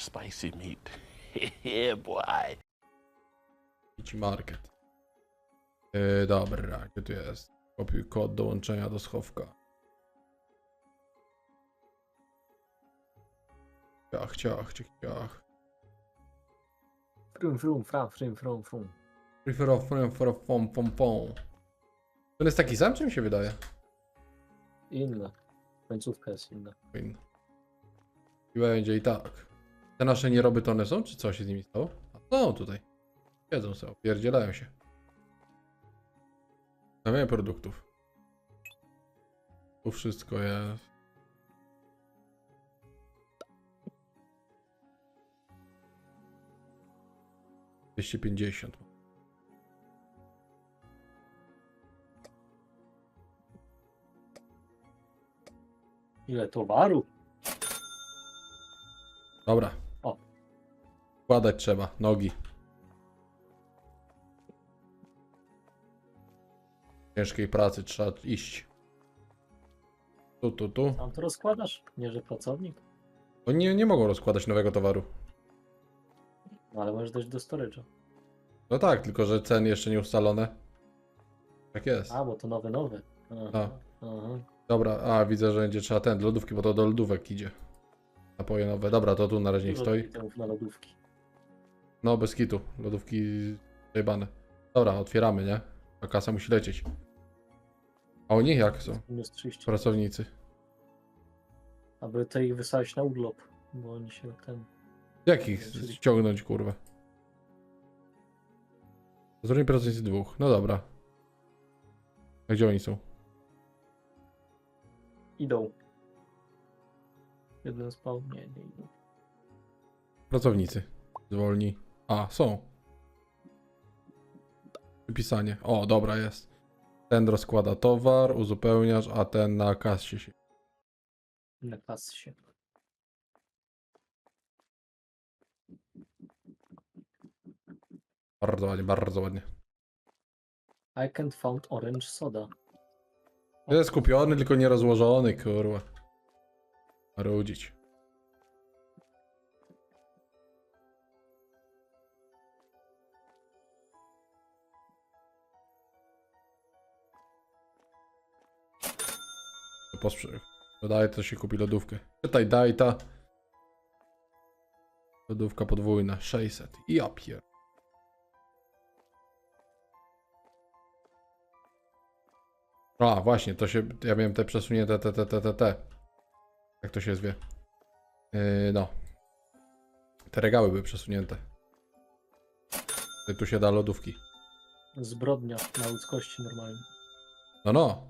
spicy meat. yeah, boy. Idź market. Yy, dobra, gdzie tu jest? Kopiuj kod dołączenia do schowka. Ciach, ciach, ciach, ciach. Frum, frum, fram, frum, frum, frum. Prefer of frum, frum, pom, pom, pom. To jest taki sam, czy mi się wydaje? Inna. Końcówka jest inna. Powinno. I będzie i tak. Te nasze nieroby to one są, czy co się z nimi stało? A, No, tutaj. Siedzą sobie, pierdzielają się. Zamawiamy produktów. Tu wszystko jest. Dwieście pięćdziesiąt. Ile towaru? Dobra. Wkładać trzeba. Nogi. Ciężkiej pracy trzeba iść. Tu, tu, tu. Tam to rozkładasz? Nie, że pracownik? Oni nie, nie mogą rozkładać nowego towaru. No ale możesz dać do storage'a. No tak, tylko że ceny jeszcze nie ustalone. Tak jest. A, bo to nowe, nowe. Aha. Aha. Dobra, a widzę, że będzie trzeba ten, do lodówki, bo to do lodówek idzie. Napoje nowe. Dobra, to tu na razie niech stoi. na lodówki. No, bez kitu. Lodówki zajebane. Dobra, otwieramy, nie? A kasa musi lecieć. A oni jak są? Minus 30. Pracownicy. Aby to ich wysłałeś na urlop, bo oni się ten... Jakich ściągnąć, kurwa? Zrobię pracownicy dwóch. No dobra. A gdzie oni są? Idą. Jeden spał? Nie, nie idą. Pracownicy. Zwolni. A, są. Wypisanie. O, dobra, jest. Ten rozkłada towar, uzupełniasz, a ten na kasie się. Na się. Bardzo ładnie, bardzo ładnie. I can't found orange soda. Jest kupiony, tylko nie rozłożony, kurwa. Marudzić. Posprze... Dodaję, to się kupi lodówkę. Czytaj, daj ta. Lodówka podwójna, 600. Ja pier... A, właśnie, to się, ja miałem te przesunięte, te, te, te, te, te. Jak to się zwie? Yy, no. Te regały były przesunięte. Tu się da lodówki. Zbrodnia na ludzkości normalnie. No, no.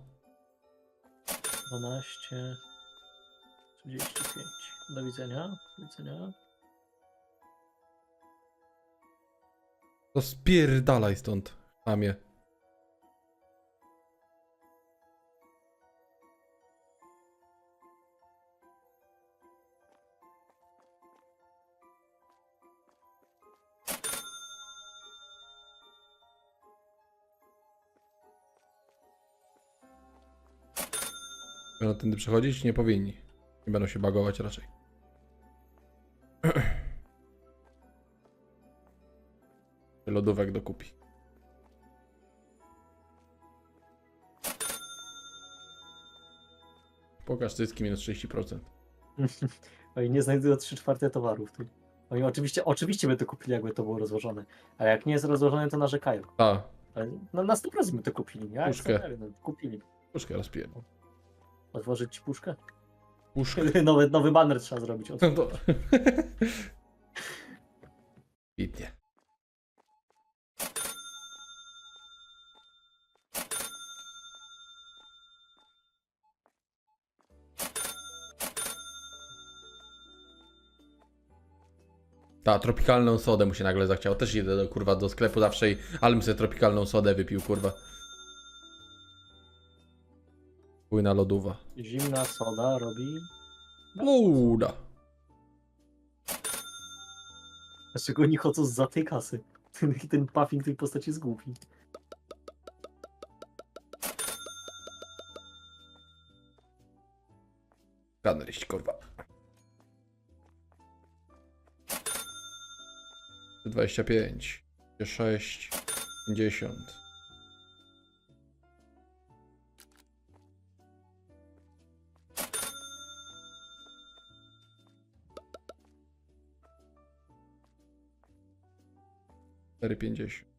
12, 35. Do widzenia. Do widzenia. To spierdalaj stąd, chamie. Będą tędy przechodzić? Nie powinni. Nie będą się bagować raczej. Lodówek dokupi. Pokaż cycki minus 30%. Oni nie znajdują 3 czwarte towarów. Tu. Oni oczywiście, oczywiście by to kupili, jakby to było rozłożone. A jak nie jest rozłożone, to narzekają. A, Ale no, na 100% by to kupili. Ja Puszkę. no, kupili. puszkę rozpierdol. Otworzyć ci puszkę? Puszkę. nowy, nowy banner trzeba zrobić. No to... Ta, tropikalną sodę mu się nagle zachciało. Też idę do kurwa do sklepu zawsze i ale bym sobie tropikalną sodę wypił, kurwa. Płyna lodowa. Zimna soda robi... Uda. Dlaczego oni chodzą za tej kasy? Ten, ten puffing tej postaci jest głupi. Skaner iść, kurwa. 25, 6, 50. Cztery pięćdziesiąt.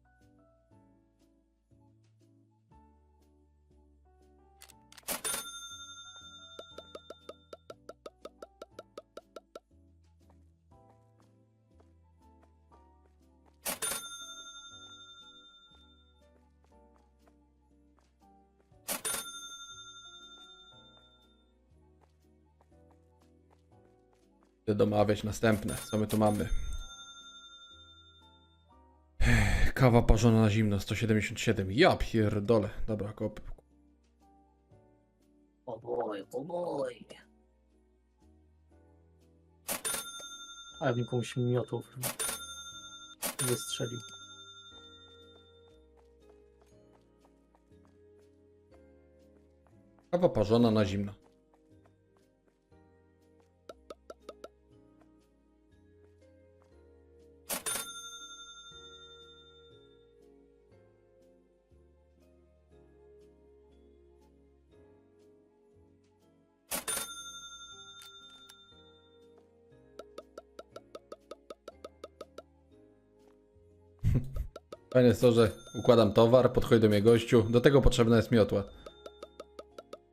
Idę domawiać następne. Co my tu mamy? Kawa parzona na zimno 177. Ja pierdolę. Dobra, kop. O boj, o boj. A ja bym komuś miotł wystrzelił. Kawa parzona na zimno. Fajne jest to, że układam towar, podchodzi do mnie gościu. Do tego potrzebna jest miotła.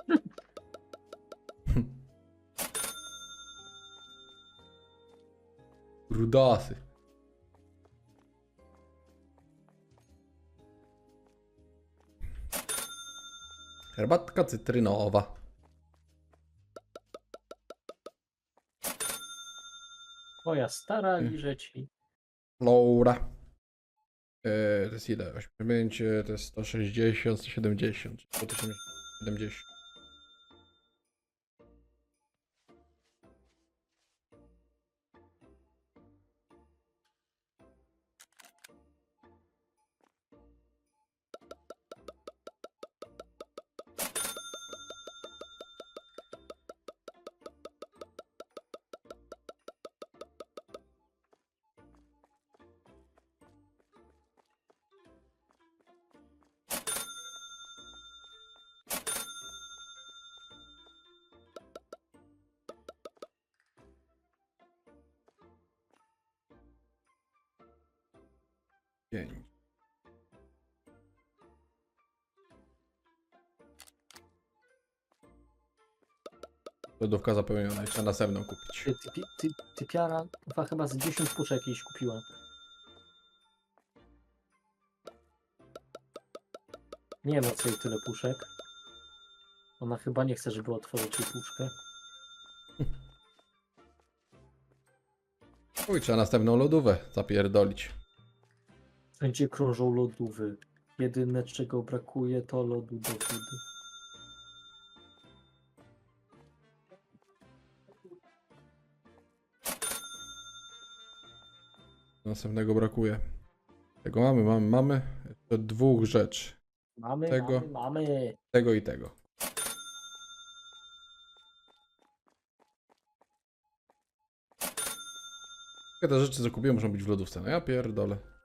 Rudasy. Herbatka cytrynowa. Twoja stara liże ci. Laura. E, to jest ile? 85, e, to jest 160, 170. 170. Pięć. Lodówka zapełniona, jeszcze następną kupić. Ty, ty, ty, chyba, chyba z 10 puszek jakiejś kupiła. Nie o co jej tyle puszek. Ona chyba nie chce, żeby otworzyć jej puszkę. Uj, trzeba następną lodówę zapierdolić. Wszędzie krążą lodówy. Jedyne czego brakuje to lodu do wody. Następnego brakuje. Tego mamy, mamy, mamy. Jeszcze dwóch rzeczy. Mamy, Tego. mamy, mamy. Tego i tego. Te rzeczy, co kupiłem, muszą być w lodówce. No ja pierdolę.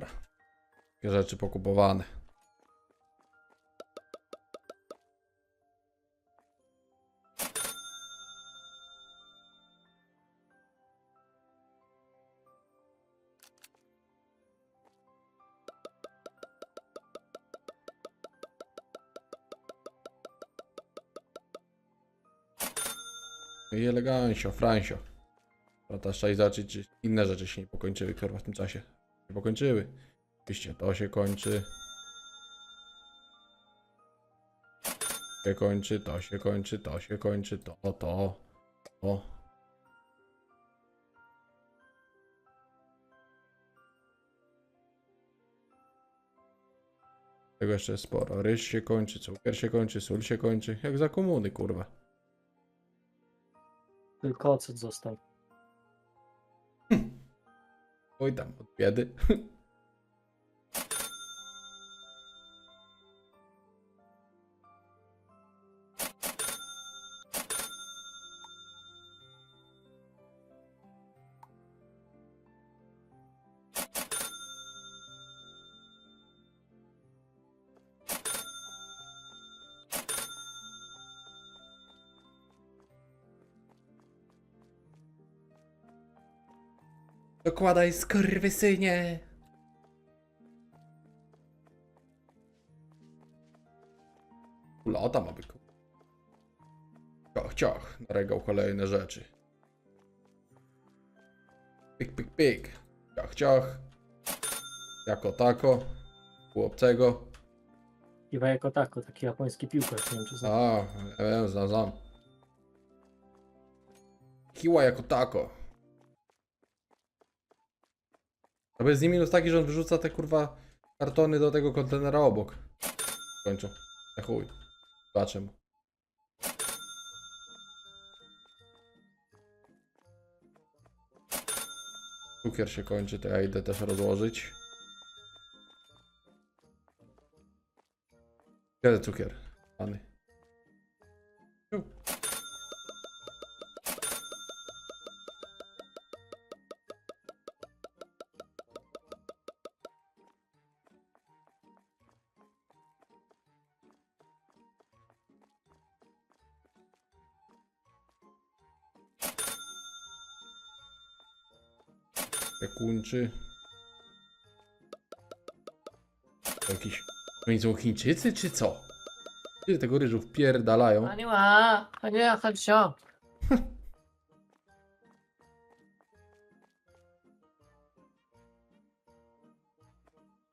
Dobra. Takie rzeczy pokupowane. I elegancio, teraz trzeba i zobaczyć, czy inne rzeczy się nie pokończyły, kurwa, w tym czasie. Pokończyły. Oczywiście to się kończy. Się kończy, to się kończy, to się kończy, to, to, to. Tego jeszcze sporo. Ryż się kończy, cukier się kończy, sól się kończy. Jak za komuny, kurwa. Tylko ocet został. Oj tam, od biedy. Dokładaj skurwysynie. Lata ma być. Ciach, ciach. Na regał kolejne rzeczy. Pik, pik, pik. Ciach, ciach. Jako tako. U obcego. Chyba jako tako, taki japoński piłkarz, nie wiem czy znam. A, ja wiem, znam, znam. Kiła jako tako. To jest z nim minus taki, że on wyrzuca te kurwa kartony do tego kontenera obok. Kończą. Na chuj. Zobaczę. Cukier się kończy, to ja idę też rozłożyć. Kiedy cukier? Pany. To Jakiś... Oni są Chińczycy, czy co? Ile tego ryżu wpierdalają? Aniła, ania, chodź się.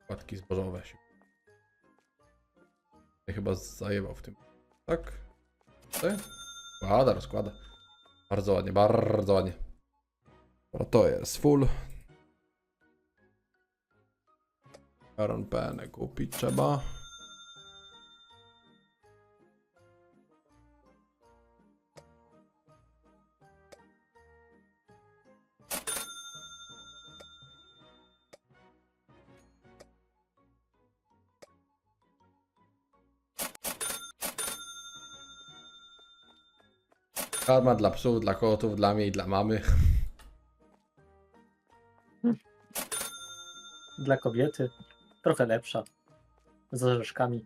Płatki zbożowe się. Ja chyba zajebał w tym. Tak? Ty? Składa, rozkłada. Bardzo ładnie, bardzo ładnie. To jest full. Baron penę kupić trzeba. Karma dla psów, dla kotów, dla mnie i dla mamy. Dla kobiety. Trochę lepsza. Z orzeszkami.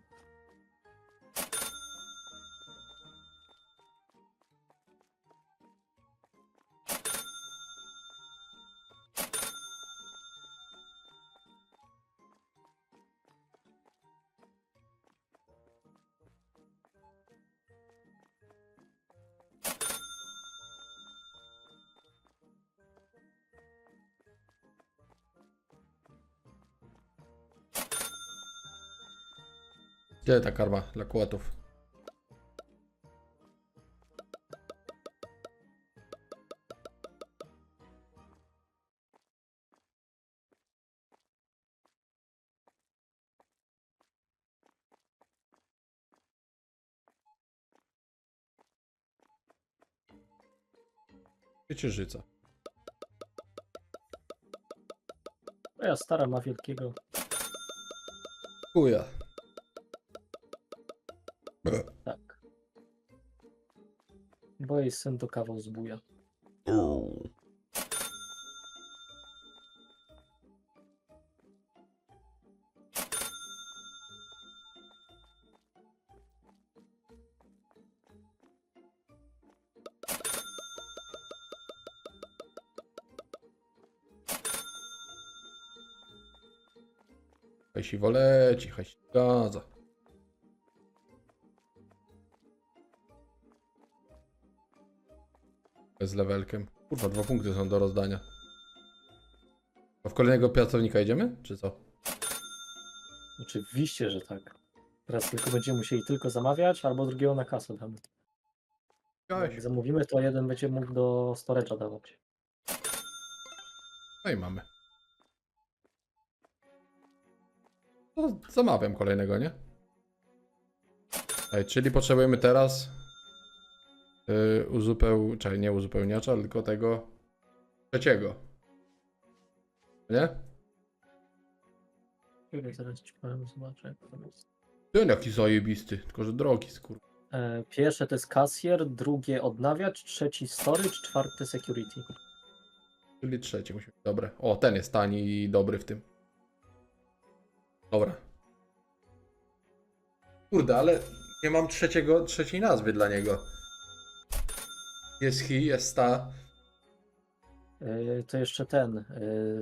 Gdzie ta karma dla kotów? Ciecierzyca. Moja stara ma wielkiego. Chuja. Tak. Bo jej syn to kawał zbuja. Hajsiwo leci, hajsi zgadza. Z levelkiem. Kurwa, dwa punkty są do rozdania. A w kolejnego pracownika idziemy, czy co? Oczywiście, że tak. Teraz tylko będziemy musieli tylko zamawiać, albo drugiego na kasę damy. Jak zamówimy, to jeden będzie mógł do storage'a dawać. No i mamy. To zamawiam kolejnego, nie? Ej, czyli potrzebujemy teraz yy, uzupeł... Czekaj, nie uzupełniacza, tylko tego trzeciego. Nie? Czekaj, zaraz ci powiem, zobaczę. jak to jest. Ten jaki zajebisty, tylko że drogi, skur... E, pierwsze to jest kasjer, drugie odnawiacz, trzeci storage, czwarte security. Czyli trzeci musi być dobre. O, ten jest tani i dobry w tym. Dobra. Kurde, ale nie mam trzeciego, trzeciej nazwy dla niego. Jest he, jest ta. E, to jeszcze ten, e,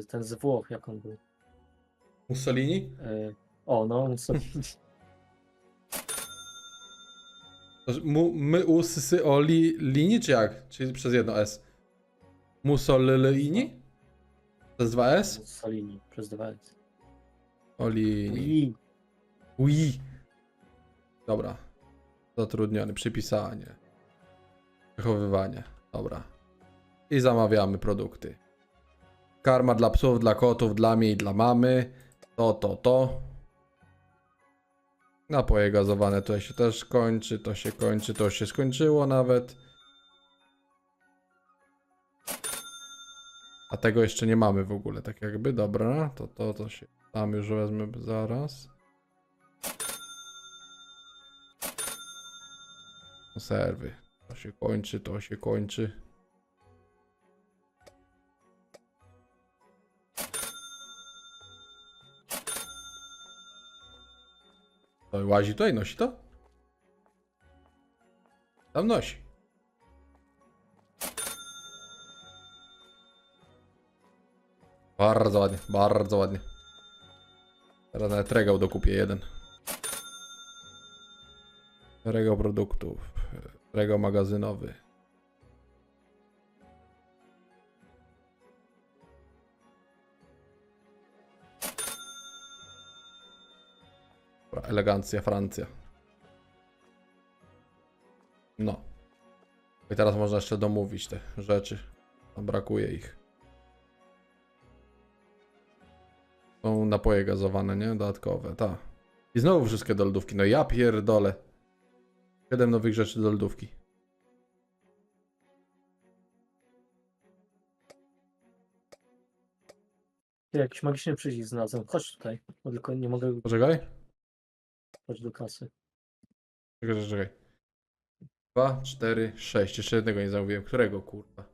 ten z Włoch, jak on był. Mussolini? E, o, no, Mussolini. Mu, my, u, sy, sy, o, li, lini, czy jak? Czyli przez jedno S. Mussolini? Przez dwa S? Mussolini, przez dwa S. I Ui. Dobra. Zatrudniony, przypisanie. Wychowywanie. Dobra. I zamawiamy produkty. Karma dla psów, dla kotów, dla mnie i dla mamy. To, to, to. Napoje gazowane to się też kończy, to się kończy, to się skończyło nawet. A tego jeszcze nie mamy w ogóle, tak jakby, dobra, to to, to się tam już wezmę zaraz. Konserwy. To się kończy, to się kończy. To łazi tutaj, nosi to? Tam nosi. Bardzo ładnie, bardzo ładnie. Teraz nawet regał dokupię jeden. Regał produktów. Regał magazynowy. Elegancja, Francja. No. I teraz można jeszcze domówić te rzeczy. Tam brakuje ich. Są napoje gazowane, nie? Dodatkowe, tak. I znowu wszystkie do lodówki. No ja pierdolę. 7 nowych rzeczy do lodówki. Jakiś magiczny przycisk znalazłem. Chodź tutaj, bo tylko nie mogę Poczekaj. chodź do kasy. Czekaj, czekaj. 2, 4, 6. Jeszcze jednego nie zamówiłem. Którego kurwa?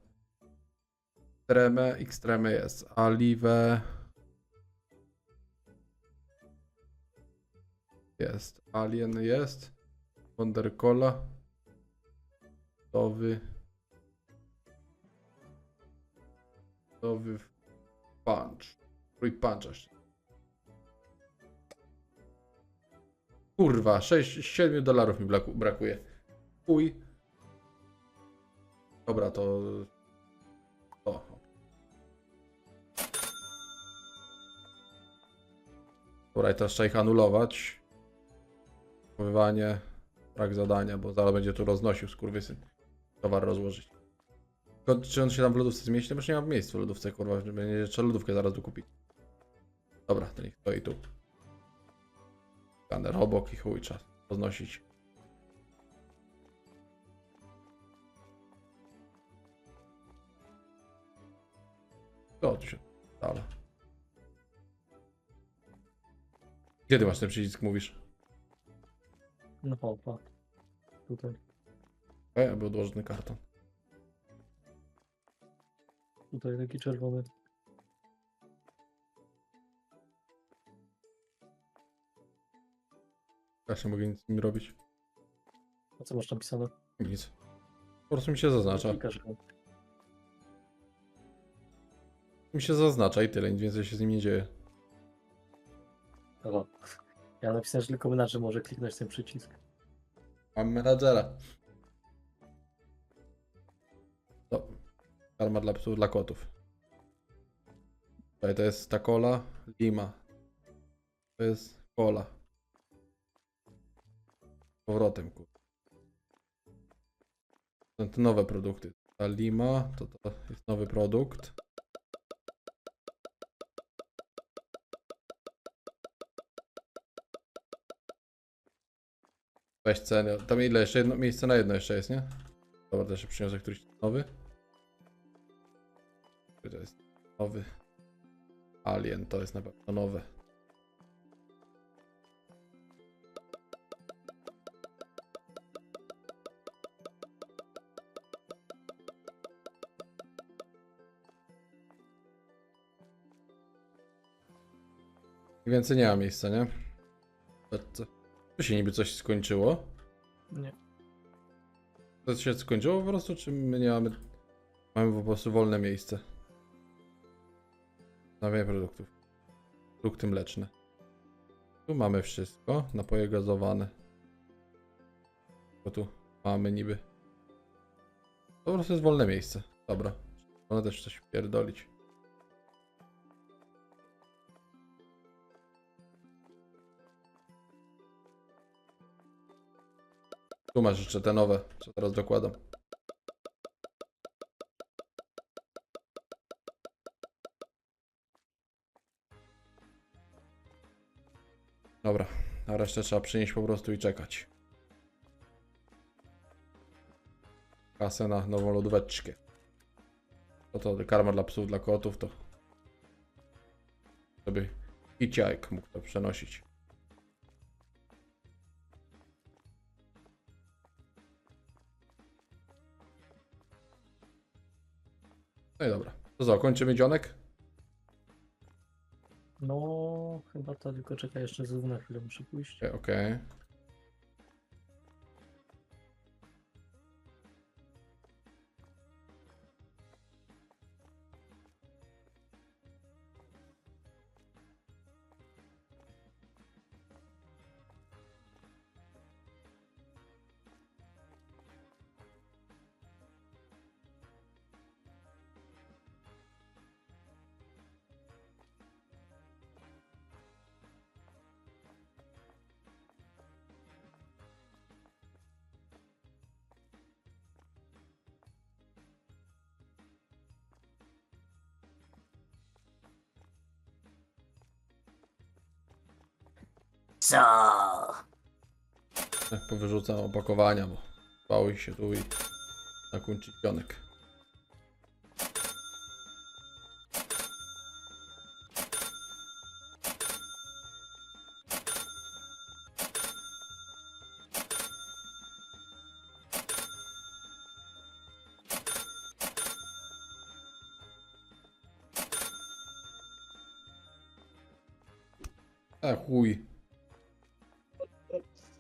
Extreme, Extreme jest. Alive. Jest. Alien jest. Wondercola. Nowy. Nowy punch. Fruit punch. Kurwa, 6, 7 dolarów mi braku- brakuje. Chuj. Dobra, to... O. Dobra, i teraz trzeba ich anulować. Chowywanie, brak zadania, bo zaraz będzie tu roznosił skurwysyn. Towar rozłożyć. Tylko, czy on się tam w lodówce zmieści? No już nie ma miejsca w lodówce, kurwa, będzie trzeba lodówkę zaraz dokupić. Dobra, to niech stoi tu. Skaner obok i chuj, czas roznosić. Co tu się dala? Gdzie ty masz ten przycisk, mówisz? No opa. Tutaj. E, aby odłożony karton. Tutaj taki czerwony. Ja się mogę nic z nim robić. A co masz napisane? Nic. Po prostu mi się zaznacza. Klikasz go. Mi się zaznacza i tyle, nic więcej się z nim nie dzieje. Aha. Ja napisałem, że tylko menadżer może kliknąć ten przycisk. Mam menadżera. To. Karma dla psów, dla kotów. Tutaj to jest ta kola, lima. To jest kola. Z Powrotem, kur. Są te nowe produkty. Ta lima, to, to jest nowy produkt. Weź ceny. Tam ile jeszcze? Jedno miejsce na jedno jeszcze jest, nie? Dobra, też przyniosę któryś nowy. To jest nowy. Alien to jest na pewno nowe. I więcej nie ma miejsca, nie? To, tu się niby coś skończyło. Nie. To się skończyło po prostu, czy my nie mamy... Mamy po prostu wolne miejsce? Nawianie produktów. Produkty mleczne. Tu mamy wszystko. Napoje gazowane. Bo tu mamy niby. To po prostu jest wolne miejsce. Dobra. One też coś pierdolić. Tu masz jeszcze te nowe, co teraz dokładam. Dobra, a resztę trzeba przynieść po prostu i czekać. Kasę na nową lodóweczkę. To to karma dla psów, dla kotów, to żeby i ciajk mógł to przenosić. No i dobra. To co, kończymy dzionek? No, chyba to tylko czekaj, jeszcze znów na chwilę muszę pójść. Okej. okej. Co? Ech, Powyrzucam opakowania, bo bały się tu i zakończyć dzionek. E, chuj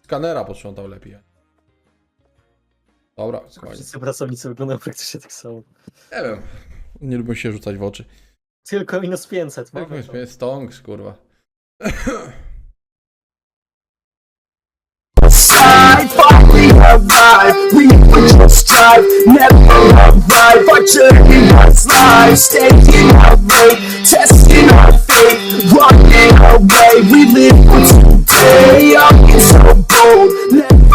skanera posprzątał lepiej. Dobra, słuchaj. Wszyscy pracownicy wyglądają praktycznie tak samo. Nie wiem. Nie lubią się rzucać w oczy. Tylko minus 500. Jak mamy to. jest tongs, kurwa. I finally arrived. We were just drive, never arrive. Our journey was life, staying our way, testing our fate, walking our way. We live for today, all is over. Let